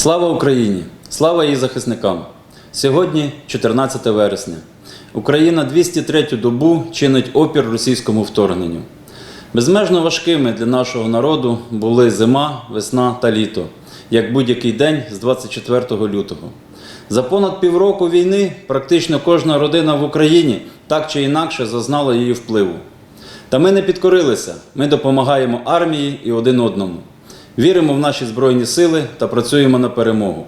Слава Україні! Слава її захисникам! Сьогодні 14 вересня. Україна 203 добу чинить опір російському вторгненню. Безмежно важкими для нашого народу були зима, весна та літо, як будь-який день з 24 лютого. За понад півроку війни практично кожна родина в Україні так чи інакше зазнала її впливу. Та ми не підкорилися. Ми допомагаємо армії і один одному. Віримо в наші збройні сили та працюємо на перемогу.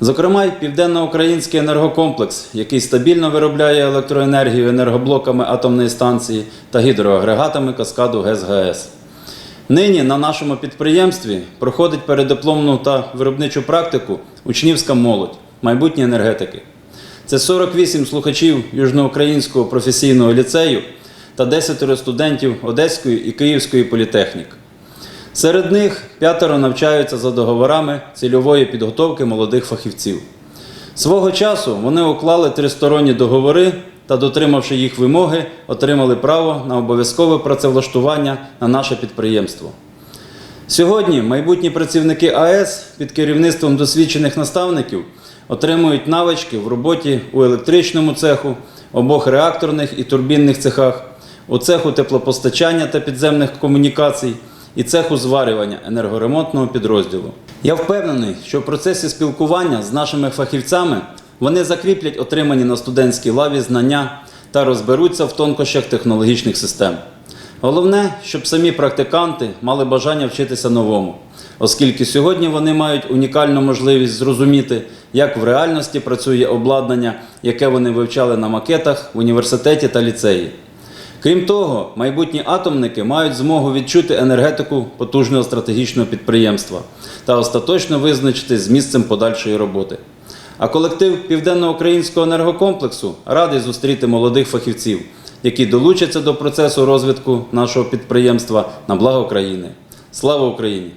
Зокрема, південноукраїнський енергокомплекс, який стабільно виробляє електроенергію енергоблоками атомної станції та гідроагрегатами каскаду ГЕС-ГАЕС. Нині на нашому підприємстві проходить передипломну та виробничу практику учнівська молодь, майбутні енергетики. Це 48 слухачів Южноукраїнського професійного ліцею та 10 студентів Одеської і Київської політехнік. Серед них п'ятеро навчаються за договорами цільової підготовки молодих фахівців. Свого часу вони уклали тристоронні договори та, дотримавши їх вимоги, отримали право на обов'язкове працевлаштування на наше підприємство. Сьогодні майбутні працівники АЕС під керівництвом досвідчених наставників отримують навички в роботі у електричному цеху, обох реакторних і турбінних цехах, у цеху теплопостачання та підземних комунікацій і цеху зварювання енергоремонтного підрозділу. Я впевнений, що в процесі спілкування з нашими фахівцями вони закріплять отримані на студентській лаві знання та розберуться в тонкощах технологічних систем. Головне, щоб самі практиканти мали бажання вчитися новому, оскільки сьогодні вони мають унікальну можливість зрозуміти, як в реальності працює обладнання, яке вони вивчали на макетах в університеті та ліцеї. Крім того, майбутні атомники мають змогу відчути енергетику потужного стратегічного підприємства та остаточно визначити з місцем подальшої роботи. А колектив Південноукраїнського енергокомплексу радий зустріти молодих фахівців, які долучаться до процесу розвитку нашого підприємства на благо країни. Слава Україні!